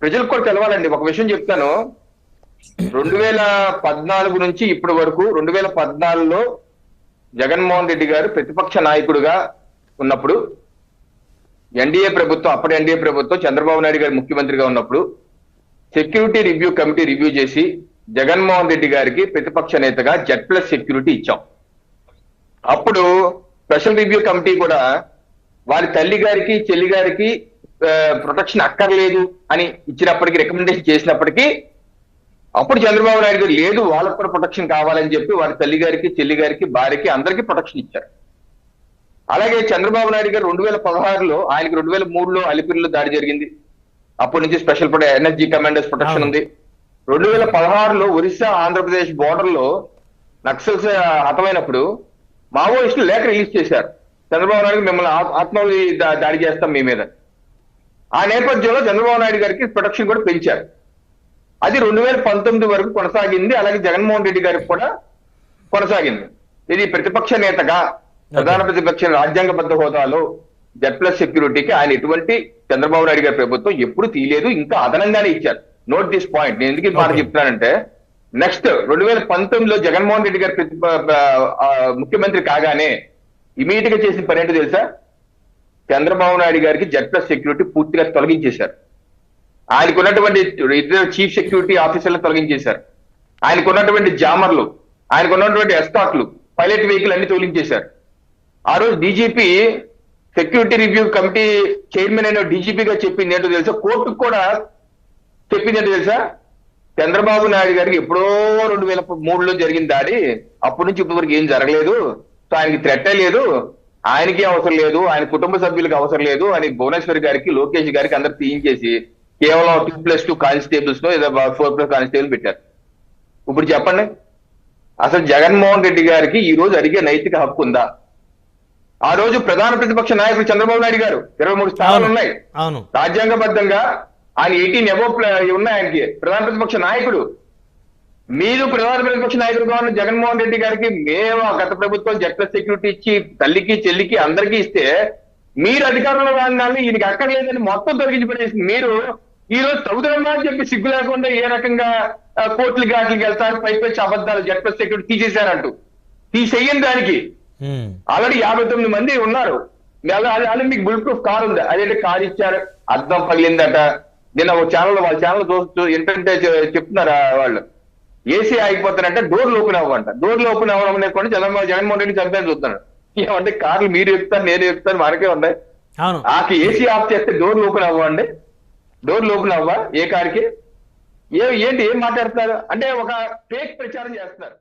ప్రజలకు కూడా తెలవాలండి. ఒక విషయం చెప్తాను. రెండు వేల పద్నాలుగు నుంచి ఇప్పటి వరకు రెండు వేల పద్నాలుగులో జగన్మోహన్ రెడ్డి గారు ప్రతిపక్ష నాయకుడిగా ఉన్నప్పుడు ఎన్డీఏ ప్రభుత్వం అప్పటి ఎన్డీఏ ప్రభుత్వం చంద్రబాబు నాయుడు గారు ముఖ్యమంత్రిగా ఉన్నప్పుడు సెక్యూరిటీ రివ్యూ కమిటీ రివ్యూ చేసి జగన్మోహన్ రెడ్డి గారికి ప్రతిపక్ష నేతగా జెడ్ ప్లస్ సెక్యూరిటీ ఇచ్చాం. అప్పుడు స్పెషల్ రివ్యూ కమిటీ కూడా వారి తల్లి గారికి చెల్లి గారికి ప్రొటెక్షన్ అక్కర్లేదు అని ఇచ్చినప్పటికీ రికమెండేషన్ చేసినప్పటికీ అప్పుడు చంద్రబాబు నాయుడు గారు లేదు వాళ్ళకు కూడా ప్రొటెక్షన్ కావాలని చెప్పి వారి తల్లి గారికి చెల్లి గారికి భార్యకి అందరికీ ప్రొటెక్షన్ ఇచ్చారు. అలాగే చంద్రబాబు నాయుడు గారు రెండు వేల పదహారులో ఆయనకి రెండు వేల మూడులో అలిపిరిలో దాడి జరిగింది. అప్పటి నుంచి స్పెషల్ ఎనర్జీ కమాండర్స్ ప్రొటెక్షన్ ఉంది. రెండు వేల పదహారులో ఒరిస్సా ఆంధ్రప్రదేశ్ బోర్డర్లో నక్సల్స్ హతమైనప్పుడు మావోయిస్టులు లేఖ రిలీజ్ చేశారు. చంద్రబాబు నాయుడు మిమ్మల్ని ఆత్- ఆత్మహత్య దాడి చేస్తాం మీ మీద ఆ నేపథ్యంలో చంద్రబాబు నాయుడు గారికి ప్రొటెక్షన్ కూడా పెంచారు. అది రెండు వేల పంతొమ్మిది వరకు కొనసాగింది. అలాగే జగన్మోహన్ రెడ్డి గారికి కూడా కొనసాగింది. ఇది ప్రతిపక్ష నేతగా ప్రధాన ప్రతిపక్ష రాజ్యాంగబద్ధ హోదాలో జెడ్ ప్లస్ సెక్యూరిటీకి ఆయన ఎటువంటి చంద్రబాబు నాయుడు గారి ప్రభుత్వం ఎప్పుడు తీయలేదు ఇంకా అదనంగానే ఇచ్చారు. నోట్ దిస్ పాయింట్ నేను ఎందుకు మాట. చెప్తున్నానంటే నెక్స్ట్ రెండు వేల పంతొమ్మిదిలో జగన్మోహన్ రెడ్డి గారు ముఖ్యమంత్రి కాగానే ఇమీడియట్గా చేసిన పని ఏంటో తెలుసా? చంద్రబాబు నాయుడు గారికి జెడ్ ప్లస్ సెక్యూరిటీ పూర్తిగా తొలగించేశారు. ఆయనకు ఉన్నటువంటి ఇద్దరు చీఫ్ సెక్యూరిటీ ఆఫీసర్లు తొలగించేశారు. ఆయనకు ఉన్నటువంటి జామర్లు ఆయనకు ఉన్నటువంటి ఎస్టాక్లు పైలట్ వెహికల్ అన్ని తొలగించేశారు. ఆ రోజు DGP security review committee chairman అయిన డీజీపీగా చెప్పింది ఏంటో తెలుసా? కోర్టుకు కూడా చెప్పింది ఏంటో తెలుసా? చంద్రబాబు నాయుడు గారికి ఎప్పుడో రెండు వేల మూడులో జరిగిన దాడి అప్పటి నుంచి ఇప్పటి వరకు ఏం జరగలేదు. సో ఆయనకి త్రెట్టలేదు ఆయనకి అవసరం లేదు ఆయన కుటుంబ సభ్యులకు అవసరం లేదు అని భువనేశ్వర్ గారికి లోకేష్ గారికి అందరు తీయించేసి కేవలం టూ ప్లస్ టూ కానిస్టేబుల్స్ను ఏదో ఫోర్ ప్లస్ కానిస్టేబుల్ పెట్టారు. ఇప్పుడు చెప్పండి. అసలు జగన్మోహన్ రెడ్డి గారికి ఈ రోజు అడిగే నైతిక హక్కు ఉందా? ఆ రోజు ప్రధాన ప్రతిపక్ష నాయకుడు చంద్రబాబు నాయుడు గారు ఇరవై మూడు స్థానాలు ఉన్నాయి. రాజ్యాంగబద్ధంగా ఆయన ఎయిటీన్ ఎబో ఉన్నాయి ఆయనకి. ప్రధాన ప్రతిపక్ష నాయకుడు మీరు ప్రధాన ప్రతిపక్ష నాయకుడుగా ఉన్న జగన్మోహన్ రెడ్డి గారికి మేము గత ప్రభుత్వం జట్ల సెక్యూరిటీ ఇచ్చి తల్లికి చెల్లికి అందరికీ ఇస్తే మీరు అధికారంలో రాగానే ఈయనకి అక్కర్లేదని మొత్తం తొలగించి పడేసింది. మీరు ఈ రోజు చదువుతున్నా అని చెప్పి సిగ్గు లేకుండా ఏ రకంగా ఆ, కోర్టులకి వాటికి వెళ్తారు పైపెచ్చి అబద్ధాలు జట్ల సెక్యూరిటీ తీసేశారంటూ. తీసేయని దానికి. ఆల్రెడీ యాభై తొమ్మిది మంది ఉన్నారు. ఆల్రెడీ మీకు బుల్ ప్రూఫ్ కార్ ఉంది. అదేంటి కార్ ఇచ్చారు? అద్దం పగిలిందట. నిన్న ఒక ఛానల్ వాళ్ళ ఛానల్ చూస్తూ ఏంటంటే చెప్తున్నారు వాళ్ళు? ఏసీ ఆగిపోతారంటే డోర్లు ఓపెన్ అవ్వంట. డోర్లు ఓపెన్ అవ్వడం అనేటువంటి చంద్రబాబు జగన్మోహన్ రెడ్డి చంపాలని చూస్తున్నాడు ఏమంటే కార్లు మీరు ఎక్కుతారు నేను ఎక్కుతాను మనకే ఉన్నాయి. ఆకి ఏసీ ఆఫ్ చేస్తే డోర్లు ఓపెన్ అవ్వండి. డోర్లు ఓపెన్ అవ్వ ఏ కార్కి? ఏ ఏంటి ఏం మాట్లాడుతున్నారు? అంటే ఒక ఫేక్ ప్రచారం చేస్తున్నారు.